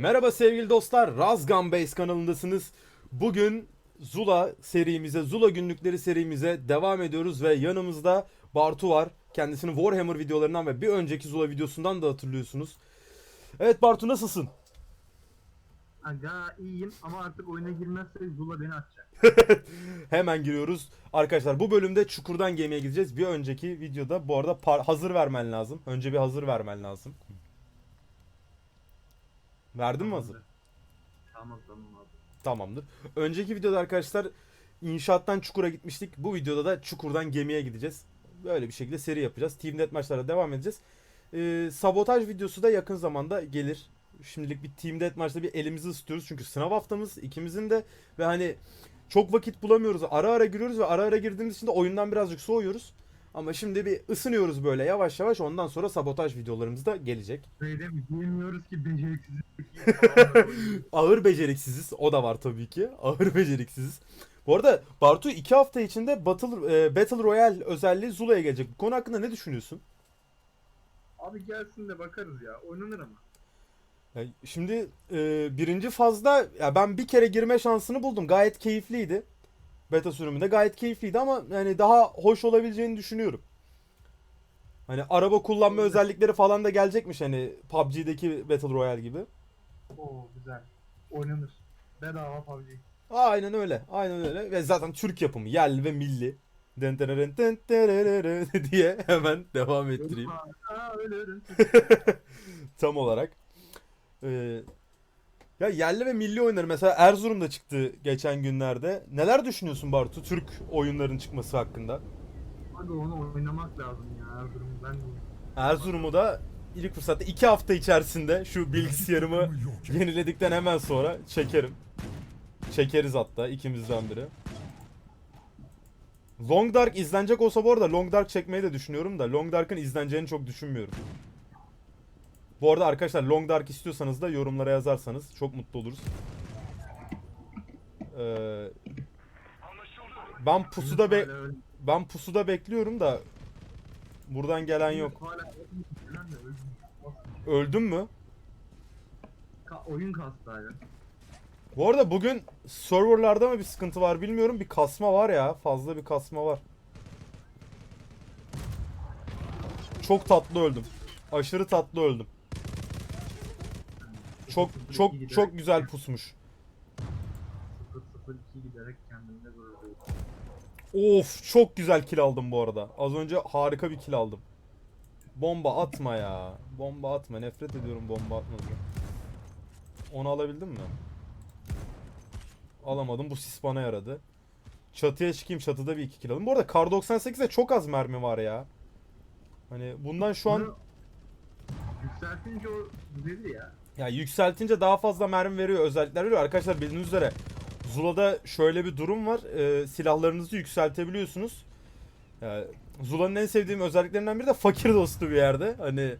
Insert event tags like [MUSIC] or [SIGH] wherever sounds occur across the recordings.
Merhaba sevgili dostlar, Razgan Base kanalındasınız. Bugün Zula serimize, Zula günlükleri serimize devam ediyoruz ve yanımızda Bartu var. Kendisini Warhammer videolarından ve bir önceki Zula videosundan da hatırlıyorsunuz. Evet Bartu nasılsın? Aga iyiyim ama artık oyuna girmezse Zula beni atacak. [LAUGHS] Hemen giriyoruz. Arkadaşlar bu bölümde Çukur'dan gemiye gideceğiz. Bir önceki videoda bu arada hazır vermen lazım. Önce bir hazır vermen lazım. Verdin mi hazır? Tamam tamam abi. Tamamdır. Önceki videoda arkadaşlar inşaattan çukura gitmiştik. Bu videoda da çukurdan gemiye gideceğiz. Böyle bir şekilde seri yapacağız. Team Deathmatch'lara devam edeceğiz. Ee, sabotaj videosu da yakın zamanda gelir. Şimdilik bir Team Deathmatch'ta bir elimizi ısıtıyoruz. Çünkü sınav haftamız ikimizin de ve hani çok vakit bulamıyoruz. Ara ara giriyoruz ve ara ara girdiğimiz için de oyundan birazcık soğuyoruz. Ama şimdi bir ısınıyoruz böyle yavaş yavaş. Ondan sonra sabotaj videolarımız da gelecek. Şeyde mi? Bilmiyoruz ki beceriksiz. [LAUGHS] Ağır beceriksiziz. O da var tabii ki. Ağır beceriksiziz. Bu arada Bartu 2 hafta içinde Battle, e, Battle Royale özelliği Zula'ya gelecek. Bu konu hakkında ne düşünüyorsun? abi gelsin de bakarız ya. Oynanır ama. Ya şimdi e, birinci fazda ya ben bir kere girme şansını buldum. Gayet keyifliydi. Beta sürümünde gayet keyifliydi ama yani daha hoş olabileceğini düşünüyorum. Hani araba kullanma Evet. özellikleri falan da gelecekmiş hani PUBG'deki Battle Royale gibi. Oo güzel. Oynanır. Bedava PUBG. Aynen öyle. Aynen öyle. Ve zaten Türk yapımı. Yerli ve milli. Diye hemen devam ettireyim. [LAUGHS] Tam olarak. Ee, ya yerli ve milli oyunları mesela Erzurum'da çıktı geçen günlerde. Neler düşünüyorsun Bartu Türk oyunların çıkması hakkında? Abi onu oynamak lazım ya Erzurum. Ben de Erzurum'u da ilk fırsatta 2 hafta içerisinde şu bilgisayarımı yeniledikten hemen sonra çekerim. Çekeriz hatta ikimizden biri. Long Dark izlenecek olsa bu arada Long Dark çekmeyi de düşünüyorum da Long Dark'ın izleneceğini çok düşünmüyorum. Bu arada arkadaşlar Long Dark istiyorsanız da yorumlara yazarsanız çok mutlu oluruz. Ee, ben pusuda be ben pusuda bekliyorum da buradan gelen yok. Öldüm. Öldün mü? Ka- oyun kastı hala. Bu arada bugün serverlarda mı bir sıkıntı var bilmiyorum. Bir kasma var ya. Fazla bir kasma var. Çok tatlı öldüm. Aşırı tatlı öldüm. Çok çok çok güzel pusmuş. 0-0-2 giderek kendimde gurur duydum. Of çok güzel kill aldım bu arada. Az önce harika bir kill aldım. Bomba atma ya. Bomba atma. Nefret ediyorum bomba atmaktan. Onu alabildin mi? Alamadım. Bu sis bana yaradı. Çatıya çıkayım. Çatıda bir iki kill alayım. Bu arada Kar 98'de çok az mermi var ya. Hani bundan şu an Bunu Yükseltince o düzelir ya. Ya yükseltince daha fazla mermi veriyor. Özellikler veriyor. Arkadaşlar bildiğiniz üzere Zula'da şöyle bir durum var. Ee, silahlarınızı yükseltebiliyorsunuz. Yani Zula'nın en sevdiğim özelliklerinden biri de fakir dostu bir yerde. Hani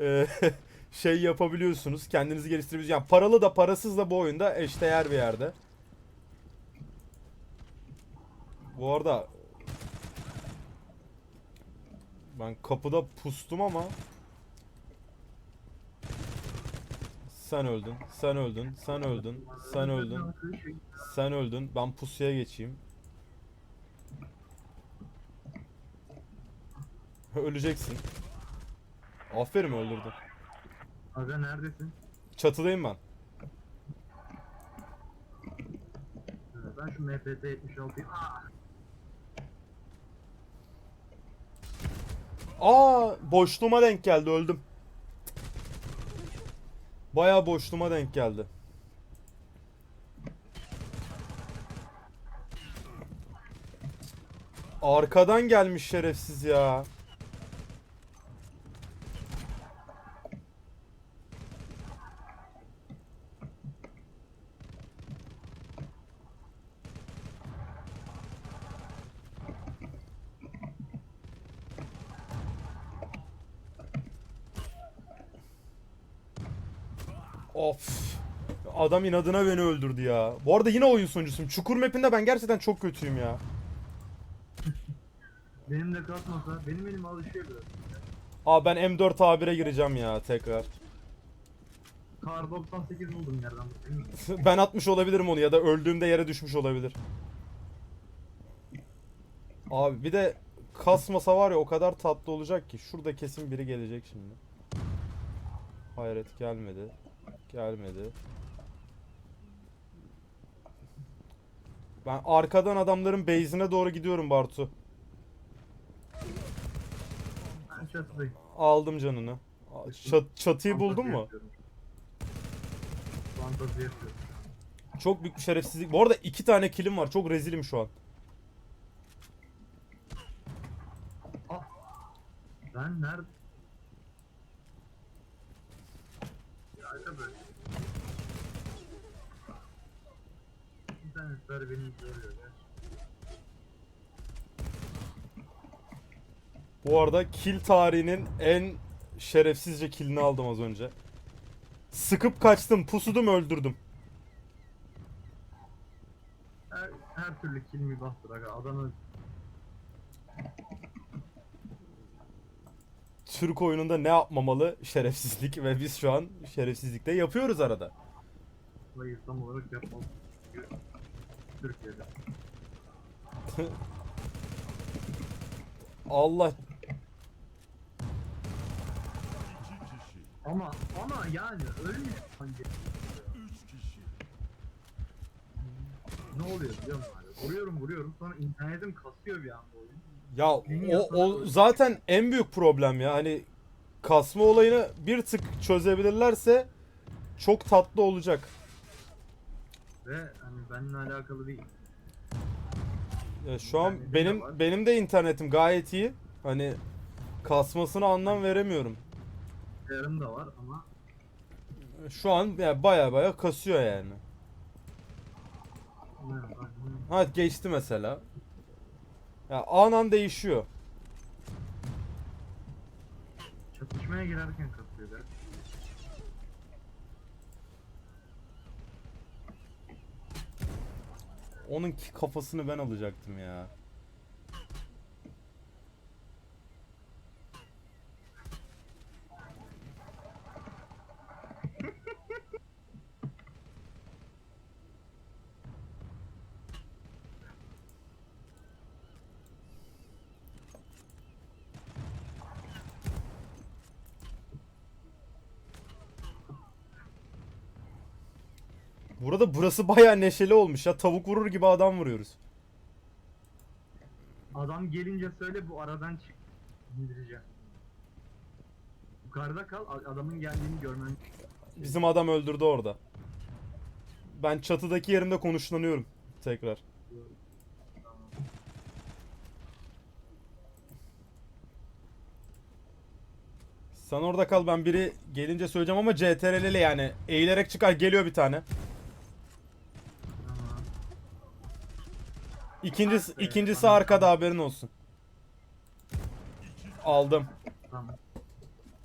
e, [LAUGHS] şey yapabiliyorsunuz. Kendinizi geliştirebiliyorsunuz. Yani paralı da parasız da bu oyunda eşdeğer bir yerde. Bu arada ben kapıda pustum ama sen öldün, sen öldün, sen öldün, sen öldün, sen öldün. Ben pusuya geçeyim. Öleceksin. Aferin öldürdün. Aga neredesin? Çatıdayım ben. Ben şu MPT 76'yı... Aa! Aa, boşluğuma denk geldi, öldüm. Bayağı boşluğuma denk geldi. Arkadan gelmiş şerefsiz ya. Of. Adam inadına beni öldürdü ya. Bu arada yine oyun sonuncusuyum. Çukur map'inde ben gerçekten çok kötüyüm ya. Benim de kalkmasa, benim elim alışıyor biraz. Aa ben M4 A1'e gireceğim ya tekrar. kar 98 buldum yerden. Emin- [LAUGHS] ben atmış olabilirim onu ya da öldüğümde yere düşmüş olabilir. Abi bir de kasmasa var ya o kadar tatlı olacak ki. Şurada kesin biri gelecek şimdi. Hayret gelmedi. Gelmedi. Ben arkadan adamların base'ine doğru gidiyorum Bartu. Çatıdayım. Aldım canını. Çat- çatıyı buldun mu? yapıyorum. Çok büyük bir şerefsizlik. Bu arada iki tane kilim var. Çok rezilim şu an. Ben nerede? Ya arkadaş. İnternetler beni izliyor ya. Bu arada kill tarihinin en şerefsizce killini aldım az önce. Sıkıp kaçtım, pusudum, öldürdüm. Her, her türlü kill mi bastır aga adamı Türk oyununda ne yapmamalı? Şerefsizlik ve biz şu an şerefsizlikte yapıyoruz arada. Hayır tam olarak yapmalı. Türkiye'de. [LAUGHS] Allah Ama ama yani ölmüş bence. Ne oluyor biliyor musun? abi? Vuruyorum vuruyorum sonra internetim kasıyor bir anda oyun. Ya o, o zaten en büyük problem ya. Hani kasma olayını bir tık çözebilirlerse çok tatlı olacak. Ve hani benimle alakalı değil. Ya şu an İnternetim de benim var. benim de internetim gayet iyi. Hani kasmasına anlam veremiyorum. Yarım da var ama Şu an ya baya baya kasıyor yani. ne? Ha geçti mesela. Ya an an değişiyor. çatışmaya girerken kasıyor be. Onun kafasını ben alacaktım ya. Burada burası baya neşeli olmuş ya. Tavuk vurur gibi adam vuruyoruz. Adam gelince söyle bu aradan çık. İndireceğim. Yukarıda kal adamın geldiğini görmen. Bizim adam öldürdü orada. Ben çatıdaki yerimde konuşlanıyorum tekrar. Sen orada kal ben biri gelince söyleyeceğim ama CTRL'li yani. Eğilerek çıkar geliyor bir tane. Tamam. İkincisi, ikincisi arkada haberin olsun. Aldım. Tamam.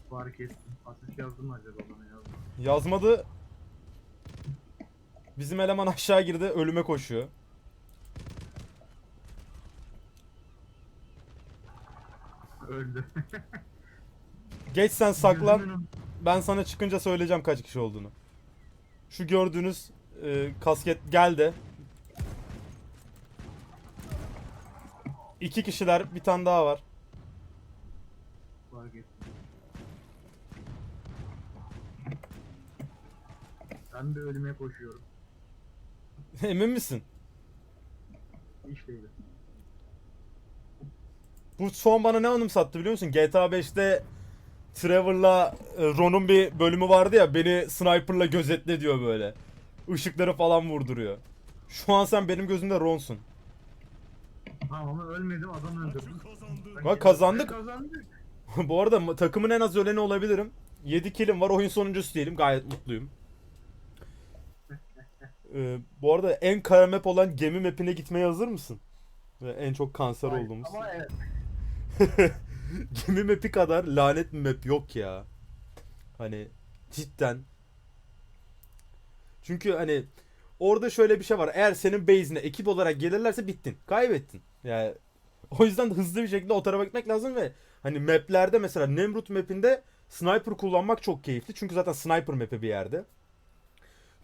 Fark ettim. Asist yazdım mı acaba bana yazdım. Yazmadı. Bizim eleman aşağı girdi ölüme koşuyor. Öldü. Geç sen saklan. Ben sana çıkınca söyleyeceğim kaç kişi olduğunu. Şu gördüğünüz e, kasket geldi. İki kişiler bir tane daha var. Fark ettim. Ben bir ölüme koşuyorum. [LAUGHS] Emin misin? Hiç değil. Bu son bana ne anımsattı biliyor musun? GTA 5'te Trevor'la e, Ron'un bir bölümü vardı ya beni sniper'la gözetle diyor böyle. Işıkları falan vurduruyor. Şu an sen benim gözümde Ron'sun. Tamam ama ölmedim adam öldürdüm. Bak kazandık. Kazandık. [LAUGHS] Bu arada takımın en az öleni olabilirim. 7 killim var oyun sonuncusu değilim gayet mutluyum. [LAUGHS] Ee, bu arada en kara map olan gemi mapine gitmeye hazır mısın? Ve en çok kanser Hayır, olduğumuz. Ama evet. [LAUGHS] Gemi map'i kadar lanet map yok ya. Hani cidden. Çünkü hani orada şöyle bir şey var. Eğer senin base'ine ekip olarak gelirlerse bittin. Kaybettin. Yani [LAUGHS] o yüzden hızlı bir şekilde o tarafa gitmek lazım ve hani map'lerde mesela Nemrut map'inde Sniper kullanmak çok keyifli. Çünkü zaten sniper map'i bir yerde.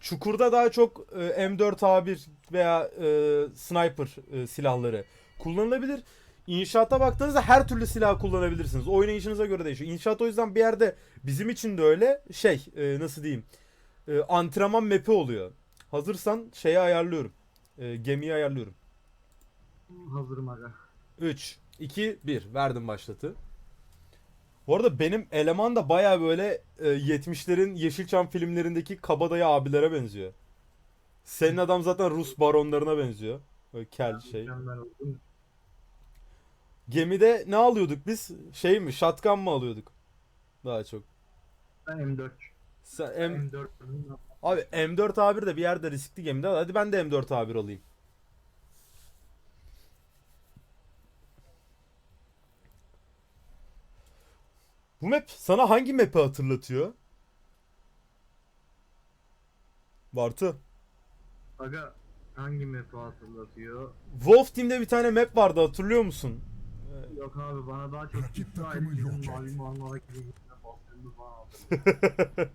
Çukurda daha çok e, M4A1 veya e, sniper e, silahları kullanılabilir. İnşaata baktığınızda her türlü silah kullanabilirsiniz. Oynayışınıza göre değişiyor. İnşaat o yüzden bir yerde bizim için de öyle şey e, nasıl diyeyim e, antrenman map'i oluyor. Hazırsan şeyi ayarlıyorum. E, gemiyi ayarlıyorum. Hazırım aga. 3, 2, 1. Verdim başlatı. Bu arada benim eleman da baya böyle e, 70'lerin Yeşilçam filmlerindeki kabadayı abilere benziyor. Senin adam zaten Rus baronlarına benziyor. Böyle kel şey. Gemide ne alıyorduk biz? Şey mi? Shotgun mı alıyorduk? Daha çok. Ben M4. Sen, M, M4. abi M4 A1 de bir yerde riskli gemide. Hadi ben de M4 A1 alayım. Bu map sana hangi map'i hatırlatıyor? Bartu. Aga hangi map'i hatırlatıyor? Wolf Team'de bir tane map vardı hatırlıyor musun? Yok abi bana daha çok Rakip takımı yok et. [LAUGHS]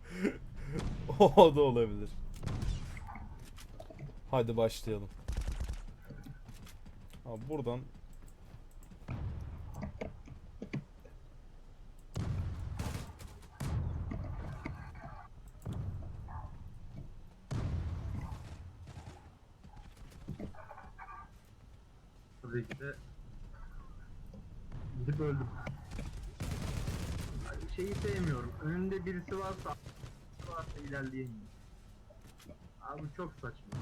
O da olabilir. Hadi başlayalım. Abi buradan Tabii ki de gidip öldüm. Şeyi sevmiyorum. Önünde birisi varsa varsa ilerleyemiyorum. Abi çok saçma.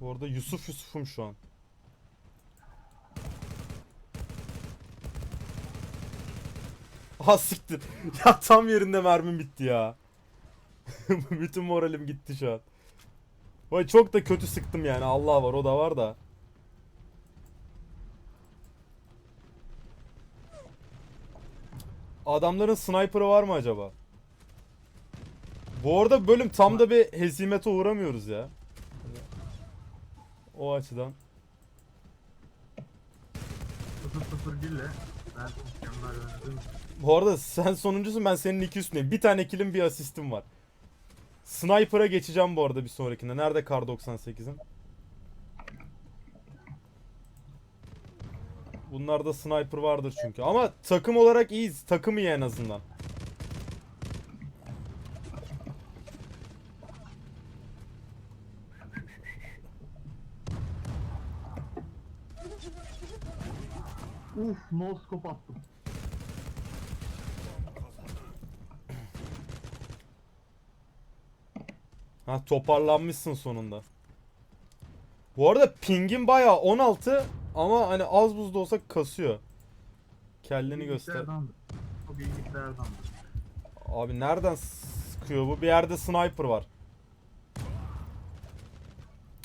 bu arada Yusuf Yusuf'um şu an. [LAUGHS] Ha siktir. [LAUGHS] Ya tam yerinde mermim bitti ya. [LAUGHS] Bütün moralim gitti şu an. Vay çok da kötü sıktım yani. Allah var o da var da. Adamların sniper'ı var mı acaba? Bu arada bölüm tam da bir hezimete uğramıyoruz ya. O açıdan. 0-0 ile ben mükemmel oynadım. Bu arada sen sonuncusun ben senin iki üstündeyim. Bir tane killim bir asistim var. Sniper'a geçeceğim bu arada bir sonrakinde. Nerede Kar 98'im? Bunlarda sniper vardır çünkü. Ama takım olarak iyiyiz. Takım iyi en azından. Uf no scope attım. Ha toparlanmışsın sonunda. Bu arada pingin bayağı 16 ama hani az buz da olsa kasıyor. Kelleni göster. O bilgisayardandır. Abi nereden sıkıyor bu? Bir yerde sniper var.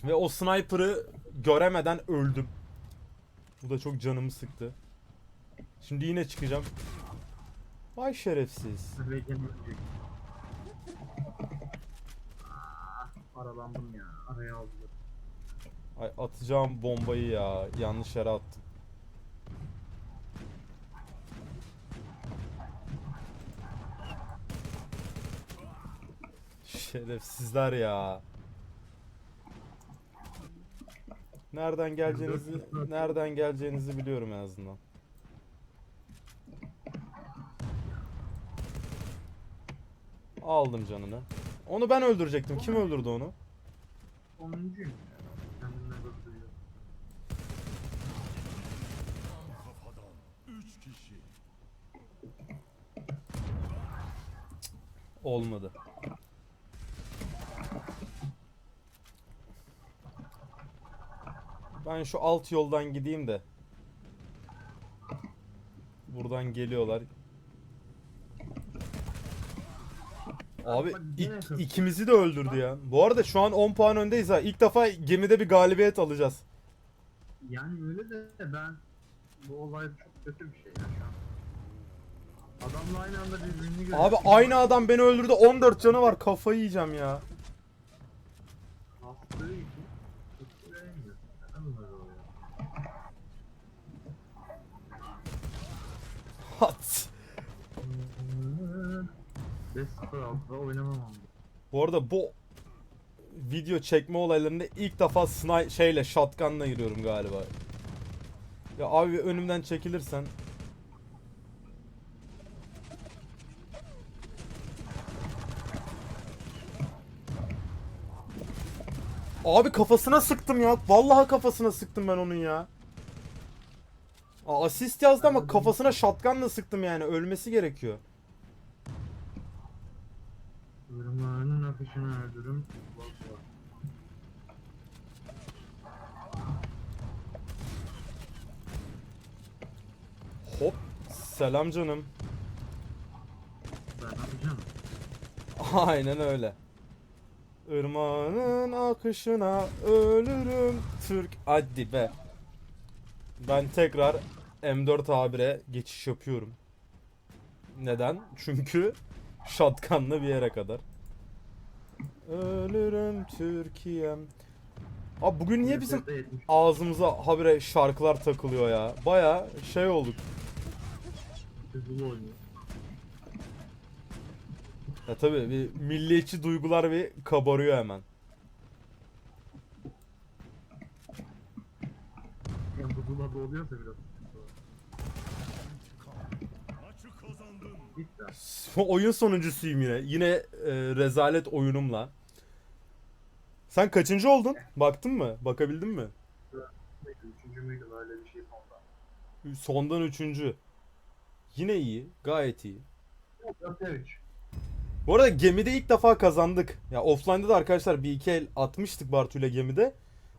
Ve o sniper'ı göremeden öldüm. Bu da çok canımı sıktı. Şimdi yine çıkacağım. Vay şerefsiz. Ve gene ölecek. Ah, Aralandım ya. Araya aldılar. Ay atacağım bombayı ya. Yanlış yere attım. Şerefsizler ya. Nereden geleceğinizi nereden geleceğinizi biliyorum en azından. Aldım canını. Onu ben öldürecektim. Kim öldürdü onu? Ya. Kendimle kişi. Olmadı. Ben şu alt yoldan gideyim de. Buradan geliyorlar. Abi ik- ikimizi de öldürdü ya. Bu arada şu an 10 puan öndeyiz ha. İlk defa gemide bir galibiyet alacağız. Yani öyle de ben bu olay çok kötü bir şey ya şu an. Adamla aynı anda birbirini görüyor. Abi aynı adam beni öldürdü 14 canı var kafayı yiyeceğim ya. 5-0 altında oynamam ama. Bu arada bu video çekme olaylarında ilk defa sniper şeyle shotgunla giriyorum galiba. Ya abi önümden çekilirsen Abi kafasına sıktım ya. Vallahi kafasına sıktım ben onun ya. Aa, asist yazdı ama kafasına shotgunla sıktım yani. Ölmesi gerekiyor. Akışını öldürüm. Hop. Selam canım. Ben yapacağım. Aynen öyle. Irmağının akışına ölürüm Türk. Hadi be. Ben tekrar M4 A1'e geçiş yapıyorum. Neden? Çünkü [LAUGHS] shotgunla bir yere kadar. Ölürüm Türkiye'm. Abi bugün niye bizim ağzımıza habire şarkılar takılıyor ya? Baya şey olduk. Ya tabii bir milliyetçi duygular bir kabarıyor hemen. Yani oluyorsa biraz. Oyun sonuncusuyum yine. Yine e, rezalet oyunumla. Sen kaçıncı oldun? Baktın mı? Bakabildin mi? Üçüncü müydü öyle bir şey sonda. Sondan üçüncü. Yine iyi. Gayet iyi. 4'e 3. Bu arada gemide ilk defa kazandık. Ya offline'da da arkadaşlar bir iki el atmıştık Bartu'yla gemide.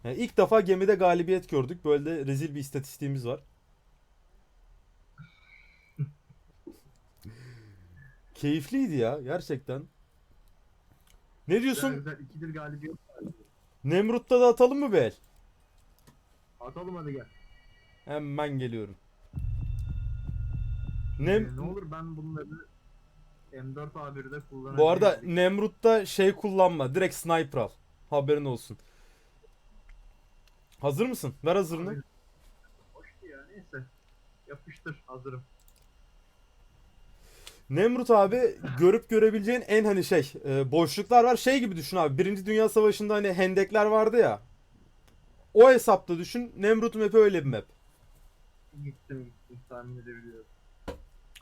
Yani ilk defa gemide galibiyet gördük. Böyle de rezil bir istatistiğimiz var. [LAUGHS] Keyifliydi ya gerçekten. Ne diyorsun? Güzel. İkidir galibiyet. Nemrut'ta da atalım mı be el? Atalım hadi gel. Hemen geliyorum. Ne Ee, ne olur ben bunları M4 A1'de kullanabilirim. bu arada Nemrut'ta şey kullanma. Direkt sniper al. Haberin olsun. Hazır mısın? Ver hazırını. Hoştu ya neyse. Yapıştır hazırım. Nemrut abi görüp görebileceğin en hani şey e, boşluklar var. Şey gibi düşün abi. Birinci Dünya Savaşı'nda hani hendekler vardı ya. O hesapta düşün. Nemrut map'i öyle bir map. Gittim gittim tahmin edebiliyorum.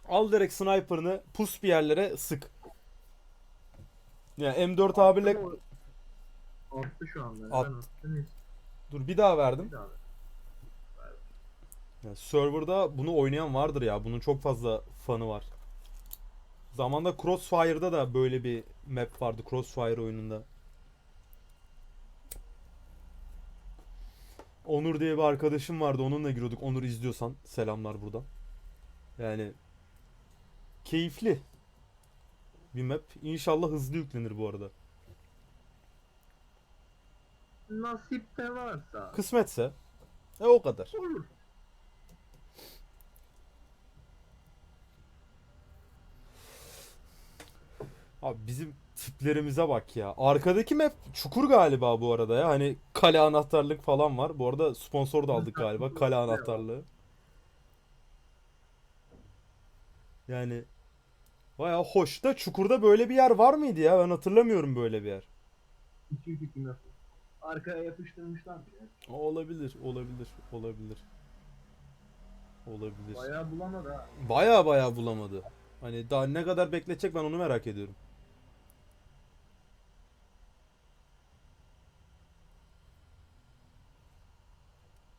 Al direkt sniper'ını pus bir yerlere sık. Ya M4 abiyle Attı şu anda. At. Dur bir daha verdim. Bir daha ver. Ya serverda bunu oynayan vardır ya. Bunun çok fazla fanı var. Zamanda Crossfire'da da böyle bir map vardı Crossfire oyununda. Onur diye bir arkadaşım vardı. Onunla giriyorduk. Onur izliyorsan selamlar buradan. Yani keyifli bir map. İnşallah hızlı yüklenir bu arada. Nasip de varsa. Kısmetse e o kadar. Olur. Abi bizim tiplerimize bak ya. Arkadaki map çukur galiba bu arada ya. Hani kale anahtarlık falan var. Bu arada sponsor da aldık galiba. [LAUGHS] Kale anahtarlığı. Yani baya hoş da çukurda böyle bir yer var mıydı ya? Ben hatırlamıyorum böyle bir yer. Hiçbir fikrim yok. Arkaya yapıştırmışlar mı ya? Olabilir, olabilir, olabilir. Olabilir. Bayağı bulamadı ha. Baya baya bulamadı. Hani daha ne kadar bekletecek ben onu merak ediyorum.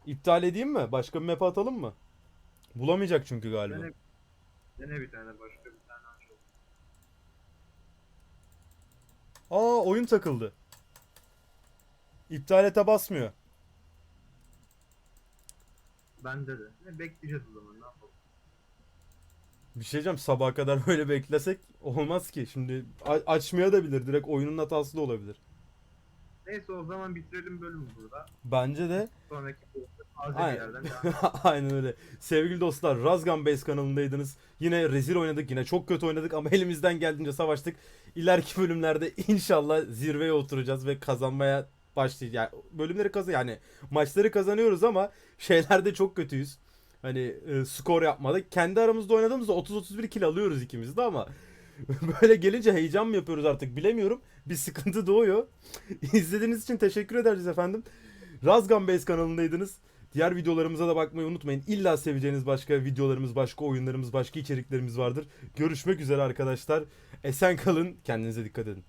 İptal edeyim mi? Başka bir map atalım mı? Bulamayacak çünkü galiba. Dene, dene bir tane başka bir tane açalım. Aa oyun takıldı. İptal ete basmıyor. Bende de. Ne bekleyeceğiz o zaman ne yapalım. Bir şey diyeceğim sabaha kadar [LAUGHS] böyle beklesek olmaz ki. Şimdi açmaya da bilir. Direkt oyunun hatası da olabilir. Neyse o zaman bitirelim bölümü burada. Bence de Sonraki Aynen. yerden. [LAUGHS] Aynen öyle. Sevgili dostlar Razgan Base kanalındaydınız. Yine rezil oynadık. Yine çok kötü oynadık ama [LAUGHS] elimizden geldiğince savaştık. İleriki bölümlerde inşallah zirveye oturacağız ve kazanmaya başlayacağız. Yani bölümleri kazan yani maçları kazanıyoruz ama şeylerde çok kötüyüz. Hani e, skor yapmadık. Kendi aramızda oynadığımızda 30-31 kill alıyoruz ikimiz de ama [LAUGHS] böyle gelince heyecan mı yapıyoruz artık bilemiyorum. Bir sıkıntı doğuyor. İzlediğiniz için teşekkür ederiz efendim. Razgan Base kanalındaydınız. Diğer videolarımıza da bakmayı unutmayın. İlla seveceğiniz başka videolarımız, başka oyunlarımız, başka içeriklerimiz vardır. Görüşmek üzere arkadaşlar. Esen kalın. Kendinize dikkat edin.